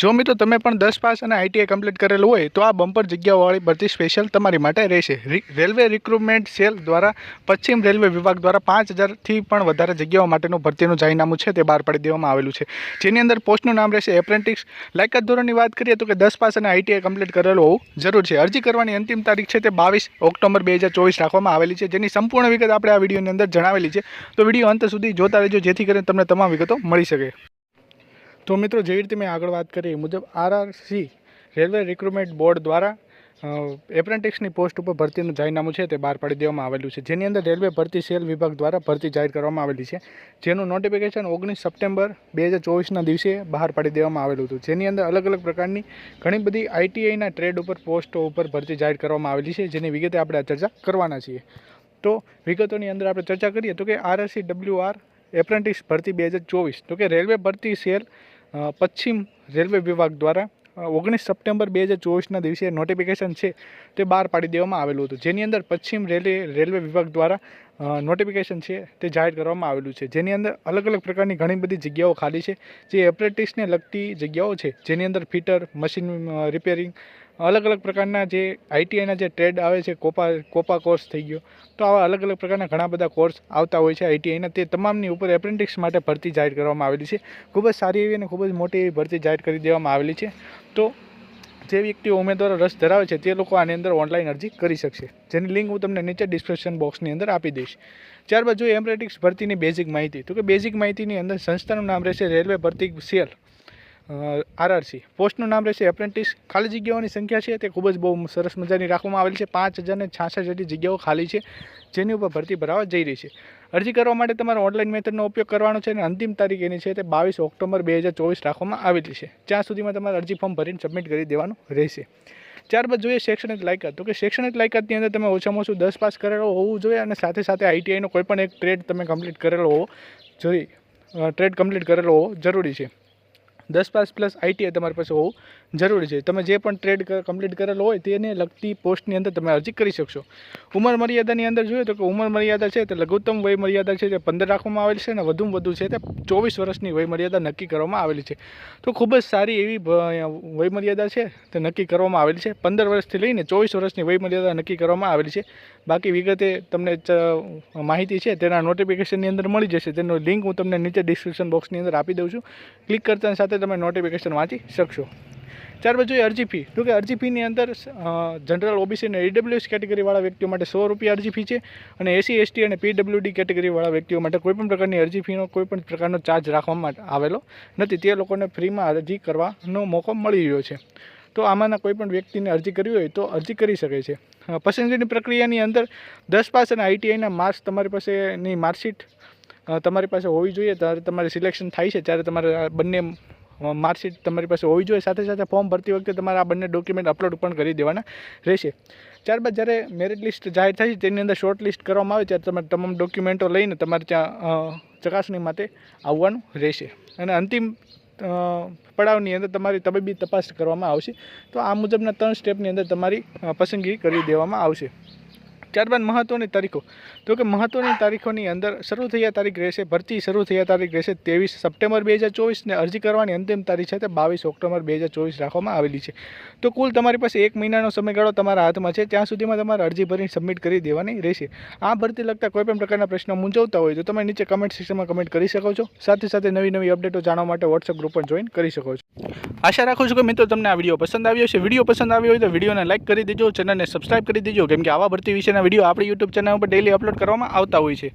જો મિત્રો તમે પણ દસ પાસ અને આઈટીઆઈ કમ્પ્લીટ કરેલું હોય, તો આ બમ્પર જગ્યાવાળી ભરતી સ્પેશિયલ તમારી માટે રહેશે. રેલવે રિક્રુટમેન્ટ સેલ દ્વારા પશ્ચિમ રેલવે વિભાગ દ્વારા પાંચ હજારથી પણ વધારે જગ્યાઓ માટેનું ભરતીનું જાહેરનામું છે તે બહાર પાડી દેવામાં આવેલું છે. જેની અંદર પોસ્ટનું નામ રહેશે એપ્રેન્ટિસ લાયકાત ધોરણની વાત કરીએ તો કે દસ પાસ અને આઈટીઆઈ કમ્પ્લીટ કરેલું હોવું જરૂર છે. અરજી કરવાની અંતિમ તારીખ છે તે બાવીસ ઓક્ટોબર બે રાખવામાં આવેલી છે. જેની સંપૂર્ણ વિગત આપણે આ વિડીયોની અંદર જણાવેલી છે. તો વીડિયો અંત સુધી જોતા રહેજો, જેથી કરીને તમને તમામ વિગતો મળી શકે. તો મિત્રો, જેવી રીતે મેં આગળ વાત કરી મુજબ આરઆરસી રેલવે રિક્રુટમેન્ટ બોર્ડ દ્વારા એપ્રેન્ટિક્સની પોસ્ટ ઉપર ભરતીનું જાહેરનામું છે તે બહાર પાડી દેવામાં આવેલું છે. જેની અંદર રેલવે ભરતી સેલ વિભાગ દ્વારા ભરતી જાહેર કરવામાં આવેલી છે. જેનું નોટિફિકેશન ઓગણીસ સપ્ટેમ્બર બે હજાર ચોવીસના દિવસે બહાર પાડી દેવામાં આવેલું હતું. જેની અંદર અલગ અલગ પ્રકારની ઘણી બધી આઈટીઆઈના ટ્રેડ ઉપર પોસ્ટો ઉપર ભરતી જાહેર કરવામાં આવેલી છે. જેની વિગતે આપણે આ ચર્ચા કરવાના છીએ. તો વિગતોની અંદર આપણે ચર્ચા કરીએ તો કે આરએસસી ડબલ્યુ આર એપ્રેન્ટિસ ભરતી બે હજાર ચોવીસ, તો કે રેલવે ભરતી સેલ પશ્ચિમ રેલવે વિભાગ દ્વારા ઓગણીસ સપ્ટેમ્બર બે હજાર ચોવીસના દિવસે નોટિફિકેશન છે તે બહાર પાડી દેવામાં આવેલું હતું. જેની અંદર પશ્ચિમ રેલવે રેલવે વિભાગ દ્વારા નોટિફિકેશન છે તે જાહેર કરવામાં આવેલું છે. જેની અંદર અલગ અલગ પ્રકારની ઘણી બધી જગ્યાઓ ખાલી છે. જે એપ્રેન્ટિસને લગતી જગ્યાઓ છે. જેની અંદર ફિટર મશીન રિપેરિંગ અલગ અલગ પ્રકારના જે આઈટીઆઈના જે ટ્રેડ આવે છે, કોપા કોપા કોર્સ થઈ ગયો, તો આવા અલગ અલગ પ્રકારના ઘણા બધા કોર્સ આવતા હોય છે આઈટીઆઈના તે તમામની ઉપર એપ્રેન્ટિક્સ માટે ભરતી જાહેર કરવામાં આવેલી છે. ખૂબ જ સારી એવી અને ખૂબ જ મોટી એવી ભરતી જાહેર કરી દેવામાં આવેલી છે. તો જે વ્યક્તિઓ ઉમેદવારો રસ ધરાવે છે, તે લોકો આની અંદર ઓનલાઈન અરજી કરી શકશે. જેની લિંક હું તમને નીચે ડિસ્ક્રિપ્શન બોક્સની અંદર આપી દઈશ. ત્યારબાદ જોઈએ એમ્બ્રેટિક્સ ભરતીની બેઝિક માહિતી, તો કે બેઝિક માહિતીની અંદર સંસ્થાનું નામ રહેશે રેલવે ભરતી સેલ. આરઆરસી. પોસ્ટનું નામ રહેશે એપ્રેન્ટિસ. ખાલી જગ્યાઓની સંખ્યા છે, તે ખૂબ જ બહુ સરસ મજાની રાખવામાં આવેલી છે. પાંચ હજારને છાસઠ જેટલી જગ્યાઓ ખાલી છે, જેની ઉપર ભરતી ભરાવા જઈ રહી છે. અરજી કરવા માટે તમારે ઓનલાઈન મેથડનો ઉપયોગ કરવાનો છે અને અંતિમ તારીખ એની છે તે બાવીસ ઓક્ટોબર બે હજાર ચોવીસ રાખવામાં આવેલી છે. જ્યાં સુધીમાં તમારે અરજી ફોર્મ ભરીને સબમિટ કરી દેવાનું રહેશે. ત્યારબાદ જોઈએ શૈક્ષણિક લાયકાત. તો કે શૈક્ષણિક લાયકાતની અંદર તમે ઓછામાં ઓછું દસ પાસ કરેલો હોવું જોઈએ અને સાથે સાથે આઈટીઆઈનો કોઈ પણ એક ટ્રેડ તમે કમ્પ્લીટ કરેલો હોવો જોઈએ ટ્રેડ કમ્પ્લીટ કરેલો હોવો જરૂરી છે. દસ પાસ પ્લસ આઈટીઆઈ તમારી પાસે હોવું જરૂરી છે. તમે જે પણ ટ્રેડ કમ્પ્લીટ કરેલો હોય તેને લગતી પોસ્ટની અંદર તમે અરજી કરી શકશો. ઉંમર મર્યાદાની અંદર જોઈએ તો કે ઉંમર મર્યાદા છે તે લઘુત્તમ વય મર્યાદા છે તે પંદર રાખવામાં આવેલી છે અને વધુમાં વધુ છે તે ચોવીસ વર્ષની વય મર્યાદા નક્કી કરવામાં આવેલી છે. તો ખૂબ જ સારી એવી વય મર્યાદા છે તે નક્કી કરવામાં આવેલી છે. પંદર વર્ષથી લઈને ચોવીસ વર્ષની વય મર્યાદા નક્કી કરવામાં આવેલી છે. બાકી વિગતે તમને માહિતી છે તેના નોટિફિકેશનની અંદર મળી જશે. તેનો લિંક હું તમને નીચે ડિસ્ક્રિપ્શન બોક્સની અંદર આપી દઉં છું. ક્લિક કરતાની સાથે તમે નોટિફિકેશન વાંચી શકશો. ત્યારબાદ જોઈએ અરજી ફી તો કે અરજી ફીની અંદર જનરલ ઓબીસી અને ઈડબ્લ્યુએસ કેટેગરીવાળા વ્યક્તિઓ માટે સો રૂપિયા અરજી ફી છે અને એસી એસટી અને પીડબ્લ્યુડી કેટેગરીવાળા વ્યક્તિઓ માટે કોઈપણ પ્રકારની અરજી ફીનો કોઈપણ પ્રકારનો ચાર્જ રાખવામાં આવેલો નથી. તે લોકોને ફ્રીમાં અરજી કરવાનો મોકો મળી રહ્યો છે. તો આમાંના કોઈ પણ વ્યક્તિને અરજી કરવી હોય તો અરજી કરી શકે છે. પસંદગીની પ્રક્રિયાની અંદર દસ પાસ અને આઈટીઆઈના માર્ક્સ તમારી પાસેની માર્કશીટ તમારી પાસે હોવી જોઈએ. ત્યારે તમારે સિલેક્શન થાય છે, ત્યારે તમારે બંને માર્કશીટ તમારી પાસે હોવી જોઈએ. સાથે સાથે ફોર્મ ભરતી વખતે તમારે આ બંને ડોક્યુમેન્ટ અપલોડ પણ કરી દેવાના રહેશે. ત્યારબાદ જ્યારે મેરિટ લિસ્ટ જાહેર થાય તેની અંદર શોર્ટ લિસ્ટ કરવામાં આવે ત્યારે તમારે તમામ ડોક્યુમેન્ટો લઈને તમારે ત્યાં ચકાસણી માટે આવવાનું રહેશે. અને અંતિમ પડાવની અંદર તમારી તબીબી તપાસ કરવામાં આવશે. તો આ મુજબના ત્રણ સ્ટેપની અંદર તમારી પસંદગી કરી દેવામાં આવશે. ત્યારબાદ મહત્ત્વની તારીખો. તો કે મહત્ત્વની તારીખોની અંદર શરૂ થયા તારીખ રહેશે, ભરતી શરૂ થયા તારીખ રહેશે ત્રેવીસ સપ્ટેમ્બર બે હજાર ચોવીસને અરજી કરવાની અંતિમ તારીખ છે તે બાવીસ ઓક્ટોબર બે હજાર ચોવીસ રાખવામાં આવેલી છે. તો કુલ તમારી પાસે એક મહિનાનો સમયગાળો તમારા હાથમાં છે, ત્યાં સુધીમાં તમારે અરજી ભરીને સબમિટ કરી દેવાની રહેશે. આ ભરતી લગતા કોઈપણ પ્રકારના પ્રશ્નો મૂંઝવતા હોય તો તમે નીચે કમેન્ટ સેક્શનમાં કમેન્ટ કરી શકો છો. સાથે સાથે નવી નવી અપડેટો જાણવા માટે વોટ્સઅપ ગ્રુપ પણ જોઈન કરી શકો છો. આશા રાખું છું કે મિત્રો તમને આ વીડિયો પસંદ આવ્યો છે વીડિયો પસંદ આવ્યો હોય તો વિડીયોને લાઇક કરી દેજો ચેનલને સબસ્ક્રાઇબ કરી દેજો. કેમ કે આવા ભરતી વિશેના વીડિયો આપણી યુટ્યુબ ચેનલ ઉપર ડેલી અપલોડ કરવામાં આવતા હોય છે.